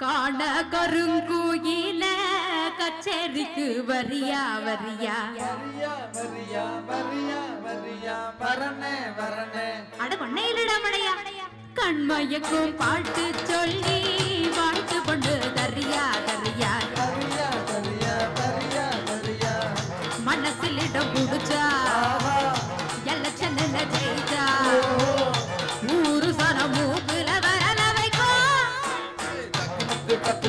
காண கருங்குயில கச்சேரிக்கு வரியா வரியா? வரியா வரியா வரியா வரணே வரணே அட பண்ணையிலடா மடையா. கண்மயக்கும் பாட்டு சொல்லி வாழ்த்து கொண்டு தரியா தரியா. வரியா வரியா வரியா வரியா மனசில் இடம் புடிச்சா ஆஹா Keep up